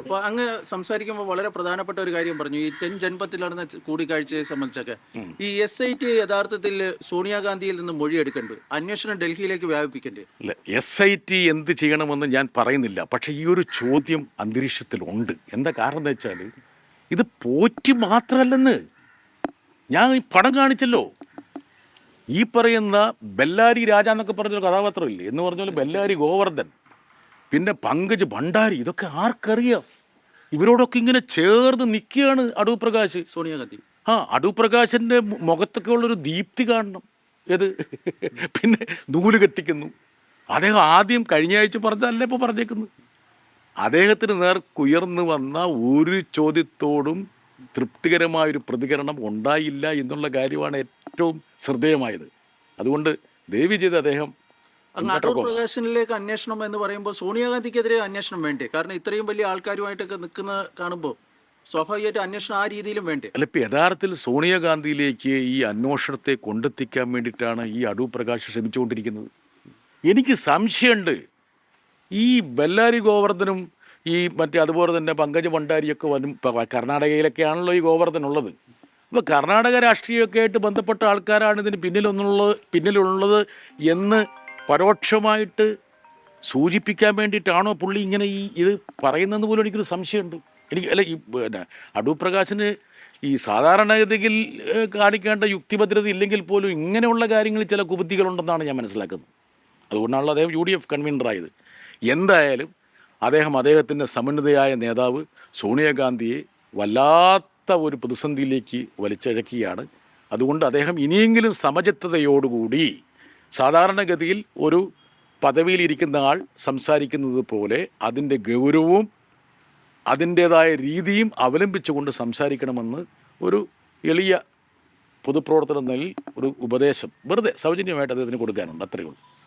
അപ്പോൾ അങ്ങ് സംസാരിക്കുമ്പോൾ വളരെ പ്രധാനപ്പെട്ട ഒരു കാര്യം പറഞ്ഞു. ഈ ടെൻ ജന്മത്തിൽ നടന്ന കൂടിക്കാഴ്ചയെ സംബന്ധിച്ചൊക്കെ ഈ എസ് ഐ ടി യഥാർത്ഥത്തിൽ സോണിയാഗാന്ധിയിൽ നിന്ന് മൊഴിയെടുക്കേണ്ടത് അന്വേഷണം ഡൽഹിയിലേക്ക് വ്യാപിപ്പിക്കേണ്ടത് അല്ല എസ് ഐ ടി എന്ത് ചെയ്യണമെന്ന് ഞാൻ പറയുന്നില്ല. പക്ഷേ ഈ ഒരു ചോദ്യം അന്തരീക്ഷത്തിലുണ്ട് എന്താ കാരണം എന്ന് വെച്ചാൽ ഇത് പോറ്റി മാത്രമല്ലെന്ന് ഞാൻ ഈ പടം കാണിച്ചല്ലോ. ഈ പറയുന്ന ബെല്ലാരി രാജ എന്നൊക്കെ പറഞ്ഞൊരു കഥാപാത്രമില്ലേ? എന്ന് പറഞ്ഞ പോലെ ബെല്ലാരി ഗോവർദ്ധൻ. പിന്നെ പങ്കജ് ഭണ്ഡാരി ഇതൊക്കെ ആർക്കറിയാം? ഇവരോടൊക്കെ ഇങ്ങനെ ചേർന്ന് നിൽക്കുകയാണ് അടൂർ പ്രകാശ്. സോണിയാഗാന്ധി ആ അടൂർ പ്രകാശിന്റെ മുഖത്തൊക്കെ ഉള്ളൊരു ദീപ്തി കാണണം. ഏത്? പിന്നെ നൂൽ കെട്ടിക്കുന്നു. അദ്ദേഹം ആദ്യം കഴിഞ്ഞ ആഴ്ച പറഞ്ഞതല്ലേ ഇപ്പോൾ പറഞ്ഞേക്കുന്നു അദ്ദേഹത്തിന് നേർക്കുയർന്നു വന്ന ഒരു ചോദ്യത്തോടും തൃപ്തികരമായൊരു പ്രതികരണം ഉണ്ടായില്ല എന്നുള്ള കാര്യമാണ് ഏറ്റവും ശ്രദ്ധേയമായത്. അതുകൊണ്ട് ദേവി ചെയ്ത് അദ്ദേഹം അടൂർ പ്രകാശനിലേക്ക് അന്വേഷണം എന്ന് പറയുമ്പോൾ സോണിയാഗാന്ധിക്കെതിരെ അന്വേഷണം വേണ്ടേ? കാരണം ഇത്രയും വലിയ ആൾക്കാരുമായിട്ടൊക്കെ നിൽക്കുന്ന കാണുമ്പോൾ സ്വാഭാവികമായിട്ട് അന്വേഷണം ആ രീതിയിലും വേണ്ടേ? അല്ല ഇപ്പം യഥാർത്ഥത്തിൽ സോണിയാഗാന്ധിയിലേക്ക് ഈ അന്വേഷണത്തെ കൊണ്ടെത്തിക്കാൻ വേണ്ടിയിട്ടാണ് ഈ അടൂർ പ്രകാശ് ശ്രമിച്ചുകൊണ്ടിരിക്കുന്നത്. എനിക്ക് സംശയമുണ്ട്. ഈ ബെല്ലാരി ഗോവർദ്ധനും ഈ മറ്റേ അതുപോലെ തന്നെ പങ്കജ ഭണ്ഡാരിയൊക്കെ വരും. കർണാടകയിലൊക്കെയാണല്ലോ ഈ ഗോവർദ്ധൻ ഉള്ളത് അപ്പോൾ കർണാടക രാഷ്ട്രീയമൊക്കെ ആയിട്ട് ബന്ധപ്പെട്ട ആൾക്കാരാണ് ഇതിന് പിന്നിലൊന്നുള്ളത് പിന്നിലുള്ളത് എന്ന് പരോക്ഷമായിട്ട് സൂചിപ്പിക്കാൻ വേണ്ടിയിട്ടാണോ പുള്ളി ഇങ്ങനെ ഈ ഇത് പറയുന്നത് പോലും എനിക്കൊരു സംശയമുണ്ട്. എനിക്ക് അല്ല ഈ പിന്നെ അടൂർ പ്രകാശിന് ഈ സാധാരണഗതിയിൽ കാണിക്കേണ്ട യുക്തിഭദ്രത ഇല്ലെങ്കിൽ പോലും ഇങ്ങനെയുള്ള കാര്യങ്ങൾ ചില കുബുദ്ധികളുണ്ടെന്നാണ് ഞാൻ മനസ്സിലാക്കുന്നത്. അതുകൊണ്ടാണല്ലോ അദ്ദേഹം യു ഡി എഫ് കൺവീനറായത്. എന്തായാലും അദ്ദേഹം അദ്ദേഹത്തിന്റെ സമന്വിതയായ നേതാവ് സോണിയാഗാന്ധിയെ വല്ലാത്ത ഒരു പ്രതിസന്ധിയിലേക്ക് വലിച്ചഴക്കുകയാണ്. അതുകൊണ്ട് അദ്ദേഹം ഇനിയെങ്കിലും സമചിത്തതയോടുകൂടി സാധാരണഗതിയിൽ ഒരു പദവിയിലിരിക്കുന്ന ആൾ സംസാരിക്കുന്നത് പോലെ അതിന്റെ ഗൗരവവും അതിന്റേതായ രീതിയും അവലംബിച്ചുകൊണ്ട് സംസാരിക്കണമെന്ന് ഒരു എളിയ പൊതുപ്രവർത്തനം ഒരു ഉപദേശം. വെറുതെ സൗജന്യമായിട്ട് അദ്ദേഹത്തിന് കൊടുക്കാനുണ്ട്. അത്രയേ ഉള്ളൂ.